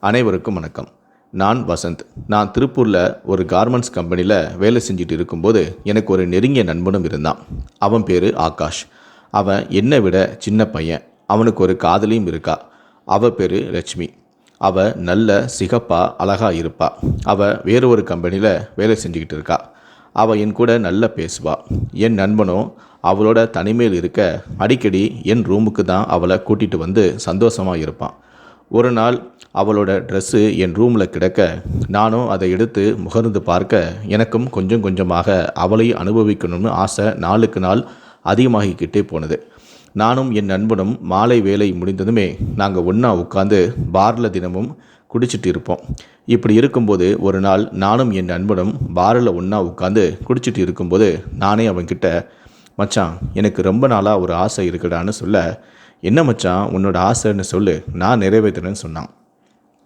அனைவருக்கும் வணக்கம். நான் வசந்த். நான் திருப்பூரில் ஒரு கார்மெண்ட்ஸ் கம்பெனியில் வேலை செஞ்சுட்டு இருக்கும்போது எனக்கு ஒரு நெருங்கிய நண்பனும் இருந்தான். அவன் பேர் ஆகாஷ். அவன் என்னை விட சின்ன பையன். அவனுக்கு ஒரு காதலியும் இருக்கா. அவ பேர் லட்சுமி. அவ நல்ல சிகப்பாக அழகா இருப்பா. அவ வேறு ஒரு கம்பெனியில் வேலை செஞ்சுக்கிட்டு இருக்கா. அவள் என் கூட நல்லா பேசுவா. என் நண்பனும் அவளோட தனிமையில் இருக்க அடிக்கடி என் ரூமுக்கு தான் அவளை கூட்டிகிட்டு வந்து சந்தோஷமாக இருப்பான். ஒரு நாள் அவளோட ட்ரெஸ்ஸு என் ரூமில் கிடக்க நானும் அதை எடுத்து முகர்ந்து பார்க்க எனக்கும் கொஞ்சம் கொஞ்சமாக அவளை அனுபவிக்கணும்னு ஆசை நாளுக்கு நாள் அதிகமாகிக்கிட்டே போனது. நானும் என் நண்பனும் மாலை வேலை முடிந்ததுமே நாங்கள் ஒன்றா உட்காந்து பாரில் தினமும் குடிச்சிட்டு இருப்போம். இப்படி இருக்கும்போது ஒரு நாள் நானும் என் நண்பனும் பாரில் ஒன்றா உட்காந்து குடிச்சிட்டு இருக்கும்போது நானே அவன்கிட்ட மச்சான் எனக்கு ரொம்ப நாளாக ஒரு ஆசை இருக்குடான்னு சொல்ல என்ன மச்சான் உன்னோட ஆசைன்னு சொல்லு நான் நிறைவேற்றுறேன்னு சொன்னான்.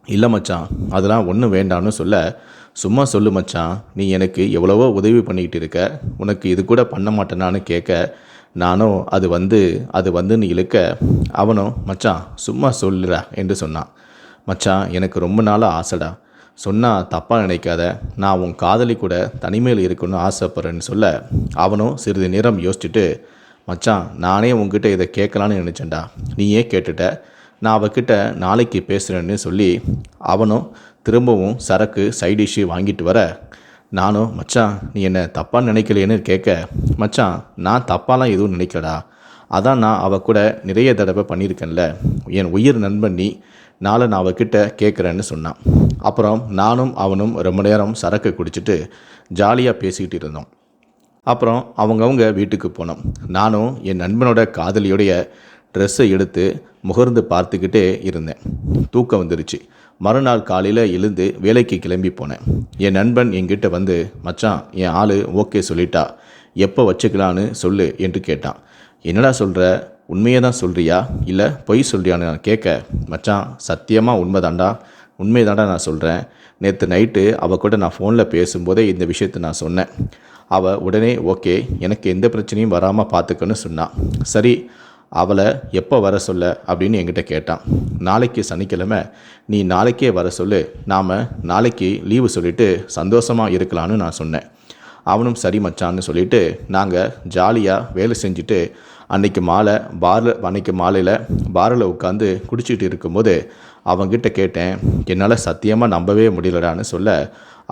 இல்லை மச்சான் அதெல்லாம் ஒன்றும் வேண்டாம்னு சொல்ல சும்மா சொல்லு மச்சான் நீ எனக்கு எவ்வளவோ உதவி பண்ணிக்கிட்டு இருக்க உனக்கு இது கூட பண்ண மாட்டேனான்னு கேட்க நானும் அது வந்து அது வந்துன்னு இழுக்க அவனும் மச்சான் சும்மா சொல்லுடா என்று சொன்னான். மச்சான் எனக்கு ரொம்ப நாளாக ஆசைடா. சொன்னால் தப்பாக நினைக்காத நான் உன் காதலி கூட தனிமையில் இருக்கணும்னு ஆசைப்பட்றேன்னு சொல்ல அவனும் சிறிது நேரம் யோசிச்சுட்டு மச்சான் நானே உங்ககிட்ட இதை கேட்கலான்னு நினச்சேன்டா. நீயே கேட்டுட்ட. நான் அவகிட்ட நாளைக்கு பேசுகிறேன்னு சொல்லி அவனும் திரும்பவும் சரக்கு சைடிஷ்ஷு வாங்கிட்டு வர. நானும் மச்சான் நீ என்ன தப்பாக நினைக்கலையேன்னு கேட்க மச்சான் நான் தப்பாலாம் எதுவும் நினைக்கலடா. அதான் நான் அவ கூட நிறைய தடவை பண்ணியிருக்கேன்ல. என் உயிர் நண்பன் நீ நாளை நான் அவகிட்ட கேட்குறேன்னு சொன்னான். அப்புறம் நானும் அவனும் ரொம்ப நேரம் சரக்கு குடிச்சிட்டு ஜாலியாக பேசிக்கிட்டு இருந்தோம். அப்புறம் அவங்கவுங்க வீட்டுக்கு போனோம். நானும் என் நண்பனோட காதலியோடைய ட்ரெஸ்ஸை எடுத்து முகர்ந்து பார்த்துக்கிட்டே இருந்தேன். தூக்கம் வந்துருச்சு. மறுநாள் காலையில் எழுந்து வேலைக்கு கிளம்பி போனேன். என் நண்பன் என்கிட்ட வந்து மச்சான் என் ஆள் ஓகே சொல்லிட்டா. எப்போ வச்சுக்கலான்னு சொல்லு என்று கேட்டான். என்னடா சொல்கிற உண்மையை தான் சொல்கிறியா இல்லை பொய் சொல்கிறியான்னு நான் கேட்க மச்சான் சத்தியமாக உண்மைதான்டா? உண்மைதாண்டா நான் சொல்கிறேன் நேற்று நைட்டு அவள் கூட நான் ஃபோனில் பேசும்போதே இந்த விஷயத்தை நான் சொன்னேன். அவள் உடனே ஓகே எனக்கு எந்த பிரச்சனையும் வராமல் பார்த்துக்கன்னு சொன்னான் சரி அவளை எப்போ வர சொல்ல? அப்படின்னு என்கிட்ட கேட்டான். நாளைக்கு சனிக்கிழமை நீ நாளைக்கே வர சொல்லு. நாம் நாளைக்கு லீவு சொல்லிவிட்டு சந்தோஷமாக இருக்கலான்னு நான் சொன்னேன். அவனும் சரி மச்சான்னு சொல்லிட்டு நாங்கள் ஜாலியாக வேலை செஞ்சுட்டு அன்னைக்கு மாலை பாரில் அன்னைக்கு மாலையில் பாரில் உட்காந்து குடிச்சிட்டு இருக்கும்போது அவங்கிட்ட கேட்டேன் என்னால் சத்தியமாக நம்பவே முடியலடான்னு சொல்ல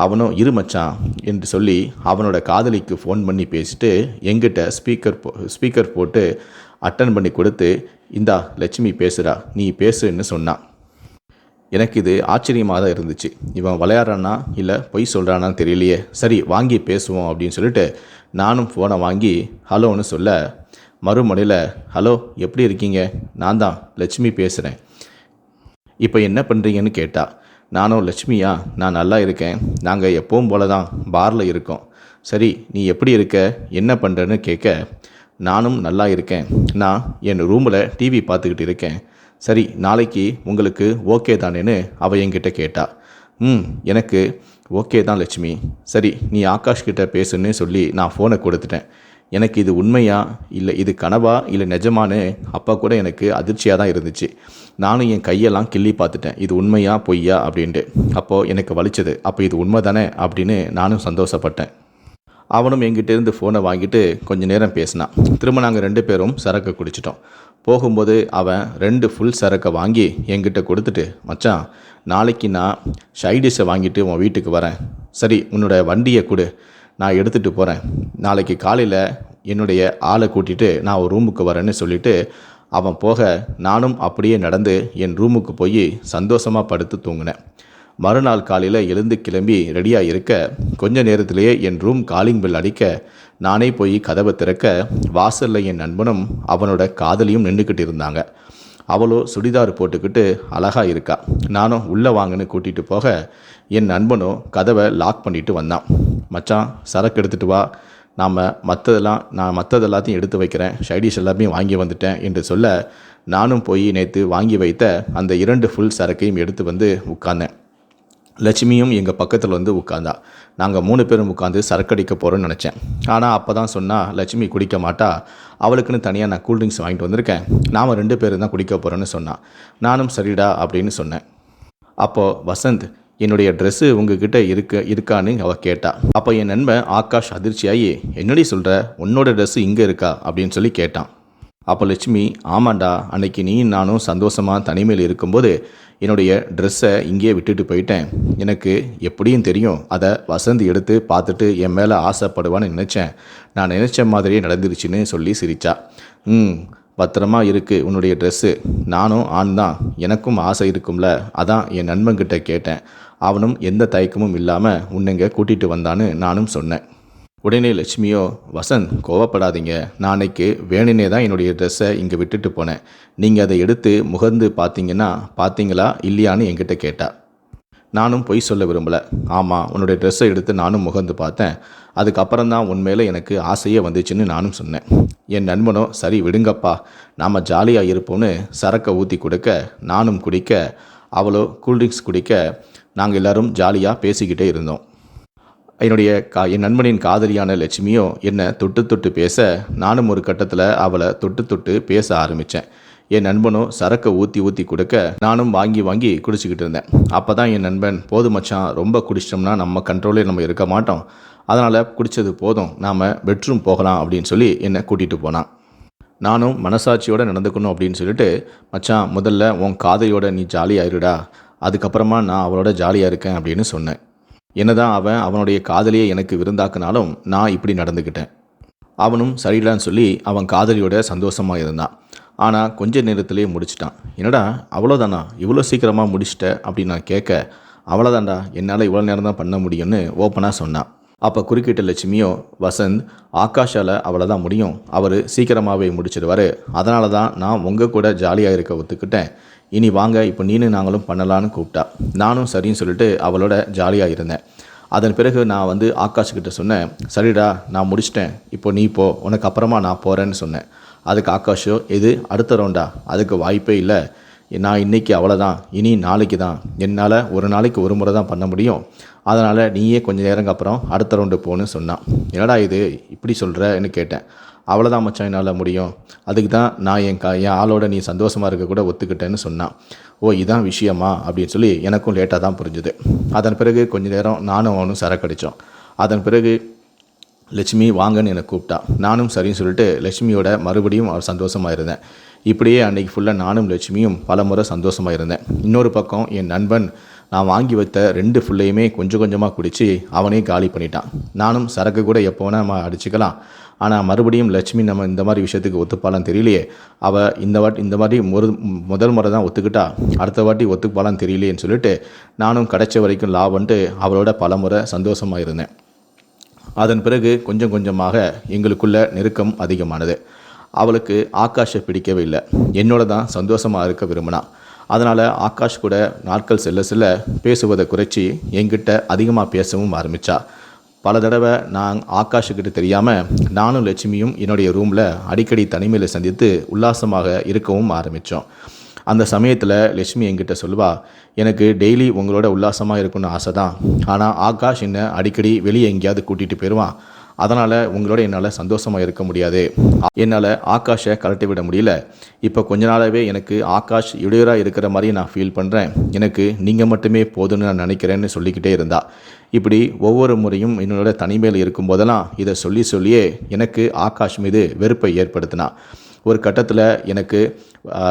அவனும் இரு மச்சான் என்று சொல்லி அவனோட காதலிக்கு ஃபோன் பண்ணி பேசிட்டு எங்கிட்ட ஸ்பீக்கர் போ ஸ்பீக்கர் போட்டு அட்டன் பண்ணி கொடுத்து இந்தா லட்சுமி பேசுகிறா நீ பேசுன்னு சொன்னான் எனக்கு இது ஆச்சரியமாக தான் இருந்துச்சு. இவன் விளையாடுறானா இல்லை பொய் சொல்கிறானான்னு தெரியலையே. சரி வாங்கி பேசுவோம் அப்படின்னு சொல்லிட்டு நானும் ஃபோனை வாங்கி ஹலோன்னு சொல்ல மறுமுனையில் ஹலோ எப்படி இருக்கீங்க? நான் தான் லட்சுமி பேசுகிறேன் இப்போ என்ன பண்ணுறீங்கன்னு கேட்டா நானும் லட்சுமியா நான் நல்லா இருக்கேன். நாங்கள் எப்பவும் போல தான் பாரில் இருக்கோம். சரி நீ எப்படி இருக்க? என்ன பண்ணுறன்னு கேட்க நானும் நல்லா இருக்கேன். நான் என் ரூமில் டிவி பார்த்துக்கிட்டு இருக்கேன். சரி நாளைக்கு உங்களுக்கு ஓகே தானேன்னு அவள் என்கிட்ட கேட்டா ம் எனக்கு ஓகே தான் லட்சுமி. சரி நீ ஆகாஷ் கிட்ட பேசுன்னு சொல்லி நான் ஃபோனை கொடுத்துட்டேன். எனக்கு இது உண்மையா? இல்லை இது கனவா? இல்லை நிஜமானு அப்பா கூட எனக்கு அதிர்ச்சியாக தான் இருந்துச்சு. நானும் என் கையெல்லாம் கிள்ளி பார்த்துட்டேன். இது உண்மையா பொய்யா? அப்படின்ட்டு. அப்போது எனக்கு வலிச்சது. அப்போ இது உண்மை தானே அப்படின்னு நானும் சந்தோஷப்பட்டேன். அவனும் எங்கிட்டேருந்து ஃபோனை வாங்கிட்டு கொஞ்ச நேரம் பேசினான். திரும்ப நாங்கள் ரெண்டு பேரும் சரக்கு குடிச்சிட்டோம். போகும்போது அவன் ரெண்டு ஃபுல் சரக்கை வாங்கி என்கிட்ட கொடுத்துட்டு மச்சான் நாளைக்கு நான் ஷைடிஷை வாங்கிட்டு உன் வீட்டுக்கு வரேன். சரி உன்னோட வண்டியை கொடு. நான் எடுத்துகிட்டு போகிறேன் நாளைக்கு காலையில் என்னுடைய ஆளை கூட்டிகிட்டு நான் ஒரு ரூமுக்கு வரேன்னு சொல்லிவிட்டு அவன் போக நானும் அப்படியே நடந்து என் ரூமுக்கு போய் சந்தோஷமாக படுத்து தூங்கினேன். மறுநாள் காலையில் எழுந்து கிளம்பி ரெடியாக இருக்க கொஞ்ச நேரத்திலேயே என் ரூம் காலிங் பெல் அடிக்க நானே போய் கதவை திறக்க வாசலில் என் நண்பனும் அவனோட காதலியும் நின்றுக்கிட்டு இருந்தாங்க. அவளோ சுடிதார் போட்டுக்கிட்டு அழகா இருக்கா. நானும் உள்ளே வாங்கன்னு கூட்டிகிட்டு போக என் நண்பனும் கதவை லாக் பண்ணிட்டு வந்தான். மச்சான் சரக்கு எடுத்துகிட்டு வா. நாம் மற்றதெல்லாம் நான் மற்றது எல்லாத்தையும் எடுத்து வைக்கிறேன். ஷைடிஷ் எல்லாமே வாங்கி வந்துட்டேன் என்று சொல்ல நானும் போய் நேற்று வாங்கி வைத்த அந்த இரண்டு ஃபுல் சரக்கையும் எடுத்து வந்து உட்கார்ந்தேன். லட்சுமியும் எங்கள் பக்கத்தில் வந்து உட்காந்தா நாங்கள் மூணு பேரும் உட்காந்து சரக்கடிக்க போகிறோன்னு நினச்சேன். ஆனால் அப்போ தான் சொன்னால் லட்சுமி குடிக்க மாட்டா. அவளுக்குன்னு தனியாக நான் கூல்ட்ரிங்க்ஸ் வாங்கிட்டு வந்திருக்கேன். நாம் ரெண்டு பேரும் தான் குடிக்க போகிறோன்னு சொன்னான் நானும் சரிடா அப்படின்னு சொன்னேன். அப்போது வசந்த் என்னுடைய ட்ரெஸ்ஸு உங்ககிட்ட இருக்கு இருக்கான்னு அவள் கேட்டா. அப்போ என் நண்பன் ஆகாஷ் அதிர்ச்சியாகி என்னடி சொல்கிற உன்னோட ட்ரெஸ்ஸு இங்கே இருக்கா? அப்படின்னு சொல்லி கேட்டான். அப்போ லட்சுமி ஆமாண்டா அன்னைக்கு நீ நானும் சந்தோஷமாக தனிமையில் இருக்கும்போது என்னுடைய ட்ரெஸ்ஸை இங்கேயே விட்டுட்டு போயிட்டேன். எனக்கு எப்படியும் தெரியும் அதை வசந்த் எடுத்து பார்த்துட்டு என் மேலே ஆசைப்படுவான்னு நினச்சேன். நான் நினச்ச மாதிரியே நடந்துருச்சுன்னு சொல்லி சிரிச்சா. ம் பத்திரமா இருக்குது உன்னுடைய ட்ரெஸ்ஸு நானும் ஆண் தான். எனக்கும் ஆசை இருக்கும்ல? அதான் என் நண்பன்கிட்ட கேட்டேன். அவனும் எந்த தயக்கமும் இல்லாமல் உன்னைங்க கூட்டிகிட்டு வந்தான்னு நானும் சொன்னேன். உடனே லட்சுமியோ வசந்த் கோவப்படாதீங்க. நாளைக்கு அன்னைக்கு வேணுனே தான் என்னுடைய ட்ரெஸ்ஸை இங்கே விட்டுட்டு போனேன். நீங்கள் அதை எடுத்து முகர்ந்து பார்த்தீங்கன்னா பார்த்தீங்களா இல்லையான்னு என்கிட்ட கேட்டா. நானும் பொய் சொல்ல விரும்பலை. ஆமாம் உன்னுடைய ட்ரெஸ்ஸை எடுத்து நானும் முகர்ந்து பார்த்தேன் அதுக்கப்புறம் தான் உண்மையில் எனக்கு ஆசையே வந்துச்சுன்னு நானும் சொன்னேன். என் நண்பனோ சரி விடுங்கப்பா. நாம் ஜாலியாக இருப்போம்னு சரக்கை ஊற்றி கொடுக்க நானும் குடிக்க அவளோ கூல்ட்ரிங்க்ஸ் குடிக்க நாங்கள் எல்லாரும் ஜாலியாக பேசிக்கிட்டே இருந்தோம். என்னுடைய கா என் நண்பனின் காதலியான லட்சுமியோ என்னை தொட்டு தொட்டு பேச நானும் ஒரு கட்டத்தில் அவளை தொட்டு தொட்டு பேச ஆரம்பித்தேன் என் நண்பனும் சரக்கை ஊற்றி ஊற்றி கொடுக்க நானும் வாங்கி வாங்கி குடிச்சிக்கிட்டு இருந்தேன். அப்போ தான் என் நண்பன் போதும் மச்சான் ரொம்ப குடிச்சிட்டோம்னா நம்ம கண்ட்ரோலே நம்ம இருக்க மாட்டோம். அதனால் குடித்தது போதும் நாம் பெட்ரூம் போகலாம் அப்படின்னு சொல்லி என்னை கூட்டிகிட்டு போனான். நானும் மனசாட்சியோடு நடந்துக்கணும் அப்படின்னு சொல்லிட்டு மச்சான் முதல்ல உன் காதையோட நீ ஜாலியாயிருடா. அதுக்கப்புறமா நான் அவளோட ஜாலியாக இருக்கேன் அப்படின்னு சொன்னேன். என்னதான் அவன் அவனுடைய காதலியை எனக்கு விருந்தாக்குனாலும் நான் இப்படி நடந்துக்கிட்டேன் அவனும் சரியில்லான்னு சொல்லி அவன் காதலியோட சந்தோஷமாக இருந்தான். ஆனால் கொஞ்ச நேரத்திலே முடிச்சிட்டான். என்னடா அவ்வளோதானா இவ்வளோ சீக்கிரமாக முடிச்சிட்ட அப்படின்னு நான் கேட்க அவ்வளோதான்டா என்னால் இவ்வளோ நேரம் தான் பண்ண முடியும்னு ஓப்பனாக சொன்னான். அப்போ குறுக்கிட்ட லட்சுமியோ வசந்த் ஆகாஷால் அவ்வளோ தான் முடியும். அவர் சீக்கிரமாகவே முடிச்சிடுவார். அதனால தான் நான் உங்கள் கூட ஜாலியாக இருக்க ஒத்துக்கிட்டேன். இனி வாங்க இப்போ நீனு நாங்களும் பண்ணலான்னு கூப்பிட்டா. நானும் சரின்னு சொல்லிட்டு அவளோட ஜாலியாக இருந்தேன். அதன் பிறகு நான் வந்து ஆகாஷ்கிட்ட சொன்னேன் சரிடா நான் முடிச்சிட்டேன். இப்போ நீ போ உனக்கு அப்புறமா நான் போகிறேன்னு சொன்னேன். அதுக்கு ஆகாஷோ இது அடுத்த ரவுண்டா அதுக்கு வாய்ப்பே இல்லை. நான் இன்றைக்கி அவ்வளோதான் இனி நாளைக்கு தான். என்னால் ஒரு நாளைக்கு ஒரு முறை தான் பண்ண முடியும். அதனால் நீயே கொஞ்சம் நேரங்க அப்புறம் அடுத்த ரவுண்டு போன்னு சொன்னான். என்னடா இது இப்படி சொல்கிறன்னு கேட்டேன். அவ்வளோதான் மச்சான் என்னால் முடியும். அதுக்கு தான் நான் என் கா என் ஆளோட நீ சந்தோஷமாக இருக்க கூட ஒத்துக்கிட்டேன்னு சொன்னான். ஓ இதான் விஷயமா? அப்படின்னு சொல்லி எனக்கும் லேட்டாக தான் புரிஞ்சுது. அதன் பிறகு கொஞ்ச நேரம் நானும் அவனும் சரக்கடித்தோம் அதன் பிறகு லட்சுமி வாங்கன்னு என்னை கூப்பிட்டா. நானும் சரின்னு சொல்லிட்டு லட்சுமியோட மறுபடியும் அவர் சந்தோஷமாக இருந்தேன். இப்படியே அன்னைக்கு ஃபுல்லாக நானும் லட்சுமியும் பல முறை சந்தோஷமாக இருந்தேன். இன்னொரு பக்கம் என் நண்பன் நான் வாங்கி வைத்த ரெண்டு ஃபுல்லையுமே கொஞ்சம் கொஞ்சமாக குடித்து அவனே காலி பண்ணிட்டான். நானும் சரக்கு கூட எப்போ வேணால் நம்ம அடிச்சுக்கலாம். ஆனால் மறுபடியும் லட்சுமி நம்ம இந்த மாதிரி விஷயத்துக்கு ஒத்துப்பாளான்னு தெரியலையே. அவள் இந்த வாட்டி இந்த மாதிரி ஒரு முதல் முறை தான் ஒத்துக்கிட்டா அடுத்த வாட்டி ஒத்துப்பாளான்னு தெரியலையேன்னு சொல்லிட்டு நானும் கிடைச்ச வரைக்கும் லாபன்ட்டு அவளோட பல முறை சந்தோஷமாக இருந்தேன். அதன் பிறகு கொஞ்சம் கொஞ்சமாக எங்களுக்குள்ள நெருக்கம் அதிகமானது. அவளுக்கு ஆகாஷை பிடிக்கவே இல்லை. என்னோட தான் சந்தோஷமாக இருக்க விரும்பினா. அதனால் ஆகாஷ் கூட நாட்கள் செல்ல செல்ல பேசுவதை குறைச்சி என்கிட்ட அதிகமாக பேசவும் ஆரம்பித்தா பல தடவை நான் ஆகாஷுக்கிட்ட தெரியாமல் நானும் லட்சுமியும் என்னுடைய ரூமில் அடிக்கடி தனிமையில் சந்தித்து உல்லாசமாக இருக்கவும் ஆரம்பித்தோம் அந்த சமயத்தில் லட்சுமி என்கிட்ட சொல்லுவா எனக்கு டெய்லி உங்களோட உல்லாசமாக இருக்கணும்னு ஆசை தான் ஆனால் ஆகாஷ் என்னை அடிக்கடி வெளியே எங்கேயாவது கூட்டிகிட்டு போயிடுவான் அதனால் உங்களோட என்னால் சந்தோஷமாக இருக்க முடியாது. என்னால் ஆகாஷை கலட்டி விட முடியல. இப்போ கொஞ்ச நாளாகவே எனக்கு ஆகாஷ் இடையூறாக இருக்கிற மாதிரி நான் ஃபீல் பண்ணுறேன் எனக்கு நீங்கள் மட்டுமே போதும்னு நான் நினைக்கிறேன்னு சொல்லிக்கிட்டே இருந்தா. இப்படி ஒவ்வொரு முறையும் என்னோட தனிமையில் இருக்கும்போதெல்லாம் இதை சொல்லி சொல்லியே எனக்கு ஆகாஷ் மீது வெறுப்பை ஏற்படுத்தினா. ஒரு கட்டத்தில் எனக்கு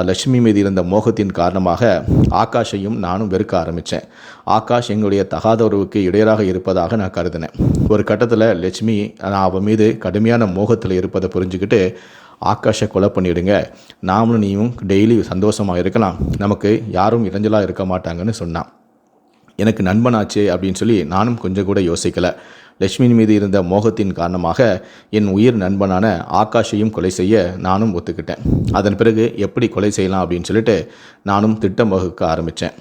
லட்சுமி மீது இருந்த மோகத்தின் காரணமாக ஆகாஷையும் நானும் வெறுக்க ஆரம்பித்தேன் ஆகாஷ் எங்களுடைய தகாத உறவுக்கு இடையராக இருப்பதாக நான் கருதினேன். ஒரு கட்டத்தில் லட்சுமி நான் அவன் மீது கடுமையான மோகத்தில் இருப்பதை புரிஞ்சுக்கிட்டு ஆகாஷை கொலை பண்ணிவிடுங்க நாமளும் நீயும் டெய்லி சந்தோஷமாக இருக்கலாம். நமக்கு யாரும் இடைஞ்சலாக இருக்க மாட்டாங்கன்னு சொன்னான். எனக்கு நண்பனாச்சே அப்படின்னு சொல்லி நானும் கொஞ்சம் கூட யோசிக்கலை. லட்சுமியின் மீது இருந்த மோகத்தின் காரணமாக என் உயிர் நண்பனான ஆகாஷையும் கொலை செய்ய நானும் ஒத்துக்கிட்டேன். அதன் பிறகு எப்படி கொலை செய்யலாம் அப்படின்னு சொல்லிட்டு நானும் திட்டம் வகுக்க ஆரம்பித்தேன்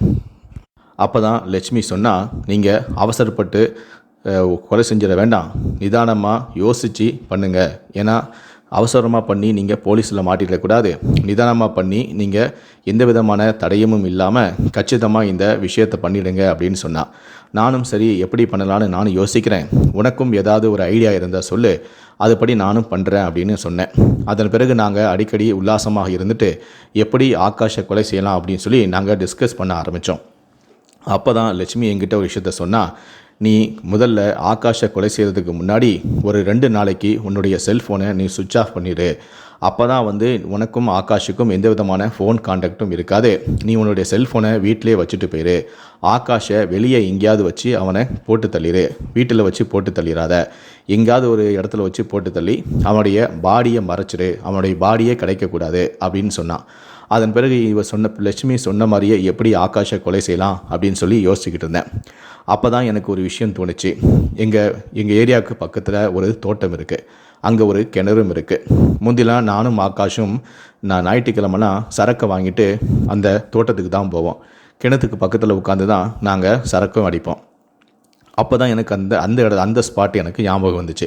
அப்போ தான் லட்சுமி சொன்னால் நீங்கள் அவசரப்பட்டு கொலை செஞ்சிட வேண்டாம். நிதானமாக யோசித்து பண்ணுங்கள் ஏன்னா அவசரமாக பண்ணி நீங்கள் போலீஸில் மாட்டிடக்கூடாது நிதானமாக பண்ணி நீங்கள் எந்த விதமான தடயமும் இல்லாமல் கச்சிதமாக இந்த விஷயத்தை பண்ணிடுங்க அப்படின்னு சொன்னால் நானும் சரி எப்படி பண்ணலான்னு நானும் யோசிக்கிறேன். உனக்கும் ஏதாவது ஒரு ஐடியா இருந்தால் சொல்லு. அதுபடி நானும் பண்ணுறேன் அப்படின்னு சொன்னேன். அதன் பிறகு நாங்கள் அடிக்கடி உல்லாசமாக இருந்துட்டு எப்படி ஆகாஷை கொலை செய்யலாம் அப்படின்னு சொல்லி நாங்கள் டிஸ்கஸ் பண்ண ஆரம்பித்தோம் அப்போ தான் லட்சுமி என்கிட்ட ஒரு விஷயத்த சொன்னால் நீ முதல்ல ஆகாஷை கொலை செய்கிறதுக்கு முன்னாடி ஒரு ரெண்டு நாளைக்கு உன்னுடைய செல்ஃபோனை நீ சுவிட்ச் ஆஃப் பண்ணிடு அப்போ தான் வந்து உனக்கும் ஆகாஷுக்கும் எந்த விதமான ஃபோன் காண்டாக்டும் இருக்காது. நீ உன்னுடைய செல்ஃபோனை வீட்டிலே வச்சுட்டு போயிரு. ஆகாஷை வெளியே எங்கேயாவது வச்சு அவனை போட்டு தள்ளிடு வீட்டில் வச்சு போட்டு தள்ளிடாத எங்கேயாவது ஒரு இடத்துல வச்சு போட்டு தள்ளி அவனுடைய பாடியை மறைச்சிடு அவனுடைய பாடியே கிடைக்கக்கூடாது அப்படின்னு சொன்னான். அதன் பிறகு இவ சொன்ன லட்சுமி சொன்ன மாதிரியே எப்படி ஆகாஷை கொலை செய்யலாம் அப்படின்னு சொல்லி யோசிச்சுக்கிட்டு இருந்தேன். அப்போ தான் எனக்கு ஒரு விஷயம் தோணுச்சு. எங்கள் எங்கள் ஏரியாவுக்கு பக்கத்தில் ஒரு தோட்டம் இருக்குது அங்கே ஒரு கிணறும் இருக்குது முந்திலாம் நானும் ஆகாஷும் நான் ஞாயிற்றுக்கிழமைனா சரக்கை வாங்கிட்டு அந்த தோட்டத்துக்கு தான் போவோம். கிணத்துக்கு பக்கத்தில் உட்காந்து தான் நாங்கள் சரக்கும் அடிப்போம். அப்போ தான் எனக்கு அந்த அந்த இட அந்த ஸ்பாட் எனக்கு ஞாபகம் வந்துச்சு.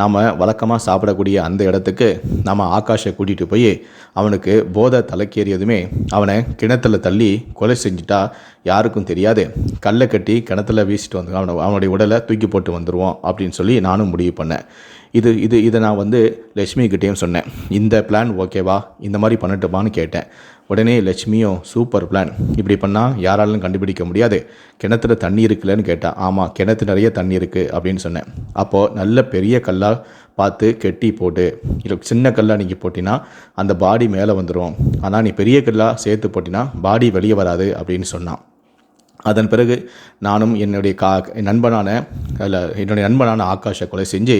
நாம் வழக்கமாக சாப்பிடக்கூடிய அந்த இடத்துக்கு நம்ம ஆகாஷை கூட்டிகிட்டு போய் அவனுக்கு போதை தலைக்கேறியதுமே அவனை கிணத்துல தள்ளி கொலை செஞ்சுட்டா யாருக்கும் தெரியாது. கல்லை கட்டி கிணத்துல வீசிட்டு வந்து அவனை அவனுடைய உடலை தூக்கி போட்டு வந்துடுவோம் அப்படின்னு சொல்லி நானும் முடிவு பண்ணேன். இது இது இதை நான் வந்து லட்சுமிகிட்டேயும் சொன்னேன். இந்த பிளான் ஓகேவா? இந்த மாதிரி பண்ணட்டுமான்னு கேட்டேன். உடனே லட்சுமியும் சூப்பர் பிளான் இப்படி பண்ணால் யாராலும் கண்டுபிடிக்க முடியாது. கிணத்துல தண்ணி இருக்குல்லன்னு கேட்டால் ஆமாம் கிணத்து நிறைய தண்ணி இருக்குது அப்படின்னு சொன்னேன். அப்போது நல்ல பெரிய கல்லாக பார்த்து கெட்டி போட்டு இல்லை சின்ன கல்லாக நீங்கள் போட்டினா அந்த பாடி மேலே வந்துடும் ஆனால் நீ பெரிய கல்லாக சேர்த்து போட்டினா பாடி வெளியே வராது அப்படின்னு சொன்னான். அதன் பிறகு நானும் என்னுடைய கா நண்பனான இல்லை என்னுடைய நண்பனான ஆகாஷை கொலை செஞ்சு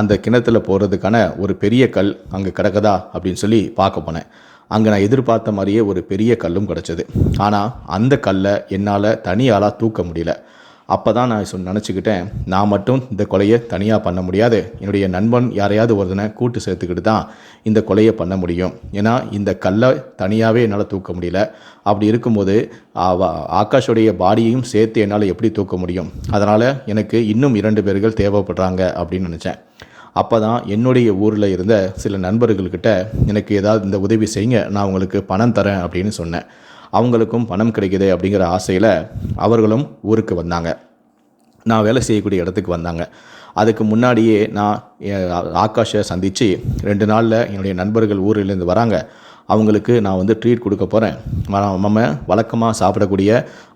அந்த கிணத்துல போகிறதுக்கான ஒரு பெரிய கல் அங்கே கிடக்குதா அப்படின்னு சொல்லி பார்க்க போனேன். அங்கே நான் எதிர்பார்த்த மாதிரியே ஒரு பெரிய கல்லும் கிடச்சிது. ஆனால் அந்த கல்லை என்னால் தனியாளாக தூக்க முடியல. அப்போ தான் நான் சொல் நினச்சிக்கிட்டேன். நான் மட்டும் இந்த கொலையை தனியாக பண்ண முடியாது. என்னுடைய நண்பன் யாரையாவது ஒருத்தனை கூட்டு சேர்த்துக்கிட்டு தான் இந்த கொலையை பண்ண முடியும். ஏன்னா இந்த கல்லை தனியாகவே என்னால் தூக்க முடியல. அப்படி இருக்கும்போது ஆகாஷோடைய ஆகாஷுடைய பாடியையும் சேர்த்து என்னால் எப்படி தூக்க முடியும்? அதனால் எனக்கு இன்னும் இரண்டு பேர்கள் தேவைப்படுறாங்க அப்படின்னு நினச்சேன். அப்போ தான் என்னுடைய ஊரில் இருந்த சில நண்பர்கள்கிட்ட எனக்கு ஏதாவது இந்த உதவி செய்யுங்க. நான் உங்களுக்கு பணம் தரேன் அப்படின்னு சொன்னேன். அவங்களுக்கும் பணம் கிடைக்குது அப்படிங்கிற ஆசையில் அவர்களும் ஊருக்கு வந்தாங்க. நான் வேலை செய்யக்கூடிய இடத்துக்கு வந்தாங்க. அதுக்கு முன்னாடியே நான் ஆகாஷை சந்தித்து ரெண்டு நாளில் என்னுடைய நண்பர்கள் ஊரிலேருந்து வராங்க. அவங்களுக்கு நான் வந்து ட்ரீட் கொடுக்க போகிறேன் நம்ம வழக்கமாக சாப்பிடக்கூடிய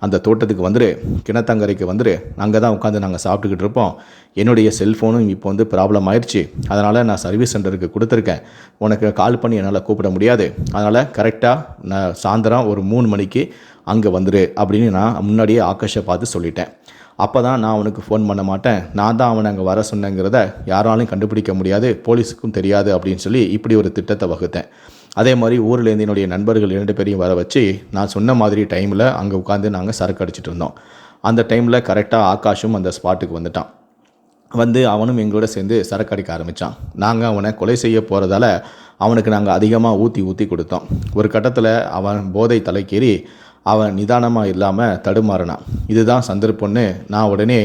அந்த தோட்டத்துக்கு வந்துரு கிணத்தங்கரைக்கு வந்துரு. அங்கே தான் உட்காந்து நாங்கள் சாப்பிட்டுக்கிட்டு இருப்போம். என்னுடைய செல்ஃபோனும் இப்போ வந்து ப்ராப்ளம் ஆயிடுச்சு அதனால் நான் சர்வீஸ் சென்டருக்கு கொடுத்துருக்கேன். உனக்கு கால் பண்ணி என்னால் கூப்பிட முடியாது. அதனால் கரெக்டாக நான் சாயந்தரம் ஒரு மூணு மணிக்கு அங்கே வந்துரு அப்படின்னு நான் முன்னாடியே ஆகாஷை பார்த்து சொல்லிட்டேன். அப்போ தான் நான் அவனுக்கு ஃபோன் பண்ண மாட்டேன். நான் தான் அவனை அங்கே வர சொன்னேங்கிறத யாராலையும் கண்டுபிடிக்க முடியாது. போலீஸுக்கும் தெரியாது அப்படின்னு சொல்லி இப்படி ஒரு திட்டத்தை வகுத்தேன். அதே மாதிரி ஊர்லேருந்து என்னுடைய நண்பர்கள் இரண்டு பேரையும் வர வச்சு நான் சொன்ன மாதிரி டைமில் அங்கே உட்காந்து நாங்கள் சரக்கு அடிச்சிட்டு இருந்தோம். அந்த டைமில் கரெக்டாக ஆகாஷும் அந்த ஸ்பாட்டுக்கு வந்துட்டான். வந்து அவனும் எங்களோட சேர்ந்து சரக்கு அடிக்க ஆரம்பித்தான் நாங்கள் அவனை கொலை செய்ய போகிறதால அவனுக்கு நாங்கள் அதிகமாக ஊற்றி ஊற்றி கொடுத்தோம். ஒரு கட்டத்தில் அவன் போதை தலைக்கேறி அவன் நிதானமாக இல்லாமல் தடுமாறினான். இதுதான் சந்தர்ப்பம்னு நான் உடனே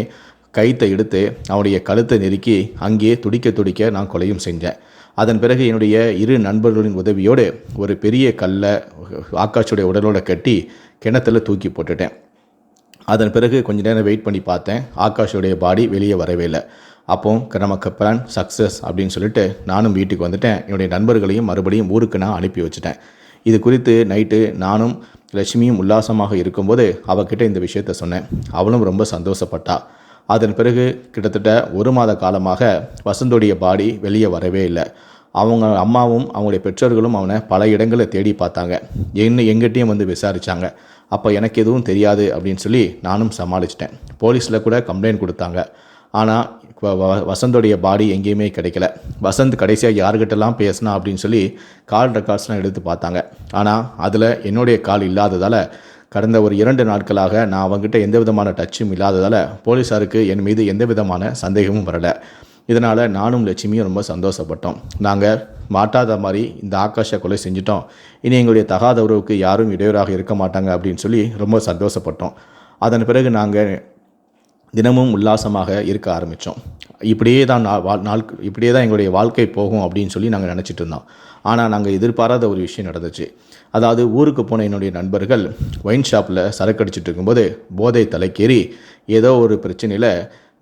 கைத்தை எடுத்து அவனுடைய கழுத்தை நெருக்கி அங்கேயே துடிக்க துடிக்க நான் கொலையும் செஞ்சேன். அதன் பிறகு என்னுடைய இரு நண்பர்களின் உதவியோடு ஒரு பெரிய கல்லை ஆக்காஷுடைய உடலோட கட்டி கிணத்துல தூக்கி போட்டுட்டேன். அதன் பிறகு கொஞ்ச நேரம் வெயிட் பண்ணி பார்த்தேன். ஆகாஷோடைய பாடி வெளியே வரவே இல்லை. அப்போ நமக்கு பிளான் சக்ஸஸ் அப்படின்னு சொல்லிட்டு நானும் வீட்டுக்கு வந்துட்டேன். என்னுடைய நண்பர்களையும் மறுபடியும் ஊருக்கு நான் அனுப்பி வச்சுட்டேன். இது குறித்து நைட்டு நானும் லட்சுமியும் உல்லாசமாக இருக்கும்போது அவகிட்ட இந்த விஷயத்த சொன்னேன். அவளும் ரொம்ப சந்தோஷப்பட்டா. அதன் பிறகு கிட்டத்தட்ட ஒரு மாத காலமாக வசந்தோடைய பாடி வெளியே வரவே இல்லை. அவங்க அம்மாவும் அவங்களுடைய பெற்றோர்களும் அவனை பல இடங்களில் தேடி பார்த்தாங்க. என்ன எங்கிட்டையும் வந்து விசாரித்தாங்க அப்போ எனக்கு எதுவும் தெரியாது அப்படின்னு சொல்லி நானும் சமாளிச்சிட்டேன். போலீஸில் கூட கம்ப்ளைண்ட் கொடுத்தாங்க. ஆனால் வ- வசந்தோடைய பாடி எங்கேயுமே கிடைக்கல. வசந்த் கடைசியாக யார்கிட்டலாம் பேசினா அப்படின்னு சொல்லி கால் ரெக்கார்ட்ஸ்லாம் எடுத்து பார்த்தாங்க. ஆனால் அதில் என்னுடைய கால் இல்லாததால் கடந்த ஒரு இரண்டு நாட்களாக நான் அவங்ககிட்ட எந்த விதமான டச்சும் இல்லாததால் போலீஸாருக்கு என் மீது எந்த விதமான சந்தேகமும் வரலை. இதனால் நானும் லட்சுமியும் ரொம்ப சந்தோஷப்பட்டோம். நாங்கள் மாட்டாத மாதிரி இந்த ஆகாஷை கொலை செஞ்சிட்டோம். இனி எங்களுடைய தகாத உறவுக்கு யாரும் இடையூறாக இருக்க மாட்டாங்க அப்படின்னு சொல்லி ரொம்ப சந்தோஷப்பட்டோம். அதன் பிறகு நாங்கள் தினமும் உல்லாசமாக இருக்க ஆரம்பித்தோம் இப்படியே தான் நான் நாள் இப்படியே தான் எங்களுடைய வாழ்க்கை போகும் அப்படின்னு சொல்லி நாங்கள் நினச்சிட்டு இருந்தோம். ஆனால் நாங்கள் எதிர்பாராத ஒரு விஷயம் நடந்துச்சு. அதாவது ஊருக்கு போன என்னுடைய நண்பர்கள் ஒயின் ஷாப்பில் சரக்கு அடிச்சிட்டு இருக்கும்போது போதை தலைக்கேறி ஏதோ ஒரு பிரச்சனையில்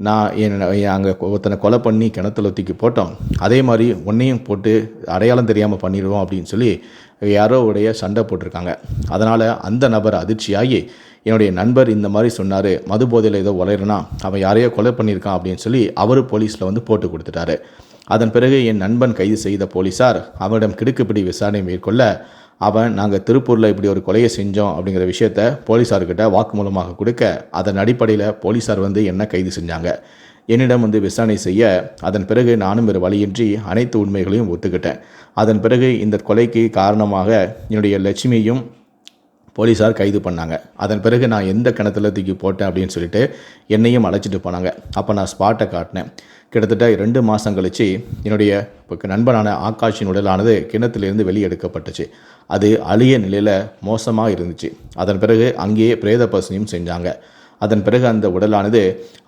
நான் என் அங்கே ஒருத்தனை கொலை பண்ணி கிணத்துல தூக்கி போட்டோம். அதே மாதிரி உன்னையும் போட்டு அடையாளம் தெரியாமல் பண்ணிடுவோம் அப்படின்னு சொல்லி யாரோ உடைய சண்டை போட்டிருக்காங்க. அதனால் அந்த நபர் அதிர்ச்சியாகி என்னுடைய நண்பர் இந்த மாதிரி சொன்னார் மது போதையில் ஏதோ உலையிறனா அவன் யாரையோ கொலை பண்ணியிருக்கான் அப்படின்னு சொல்லி அவர் போலீஸில் வந்து போட்டு கொடுத்துட்டாரு. அதன் பிறகு என் நண்பன் கைது செய்த போலீஸார் அவனிடம் கிடுக்குப்பிடி விசாரணை மேற்கொள்ள அவன் நாங்கள் திருப்பூரில் இப்படி ஒரு கொலையை செஞ்சோம் அப்படிங்கிற விஷயத்த போலீஸார்கிட்ட வாக்குமூலமாக கொடுக்க அதன் அடிப்படையில் போலீஸார் வந்து என்ன கைது செஞ்சாங்க. என்னிடம் வந்து விசாரணை செய்ய அதன் பிறகு நானும் வேறு வழியின்றி அனைத்து உண்மைகளையும் ஒத்துக்கிட்டேன். அதன் பிறகு இந்த கொலைக்கு காரணமாக என்னுடைய லட்சுமியும் போலீஸார் கைது பண்ணாங்க. அதன் பிறகு நான் எந்த கிணத்துல தூக்கி போட்டேன் அப்படின்னு சொல்லிட்டு என்னையும் அழைச்சிட்டு போனாங்க. அப்போ நான் ஸ்பாட்டை காட்டினேன். கிட்டத்தட்ட ரெண்டு மாதம் கழிச்சு என்னுடைய நண்பனான ஆகாஷின் உடலானது கிணத்திலிருந்து வெளியெடுக்கப்பட்டுச்சு. அது அழிய நிலையில் மோசமாக இருந்துச்சு. அதன் பிறகு அங்கேயே பிரேத பசனையும் செஞ்சாங்க. அதன் பிறகு அந்த உடலானது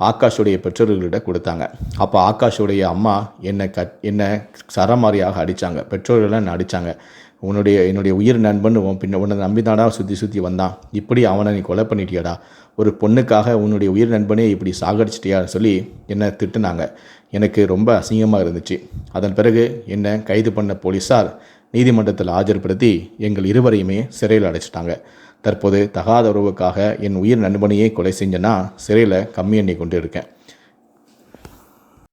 ஆகாஷுடைய பெற்றோர்கள்கிட்ட கொடுத்தாங்க. அப்போ ஆகாஷுடைய அம்மா என்னை கட் என்னை சரமாரியாக அடித்தாங்க பெற்றோர்கள் என்னை அடித்தாங்க உன்னுடைய என்னுடைய உயிர் நண்பன் உன் பின்ன உன்னை நம்பிதாடா சுற்றி சுற்றி வந்தான். இப்படி அவனை நீ கொலை பண்ணிட்டியாடா. ஒரு பொண்ணுக்காக உன்னுடைய உயிர் நண்பனே இப்படி சாகடிச்சிட்டியான்னு சொல்லி என்னை திட்டுனாங்க. எனக்கு ரொம்ப அசிங்கமாக இருந்துச்சு. அதன் பிறகு என்னை கைது பண்ண போலீஸார் நீதிமன்றத்தில் ஆஜர்படுத்தி எங்கள் இருவரையுமே சிறையில் அடைச்சிட்டாங்க. தற்போது தகாத உறவுக்காக என் உயிர் நண்பனையே கொலை செஞ்சேன்னா சிறையில் கம்மி எண்ணி கொண்டு இருக்கேன்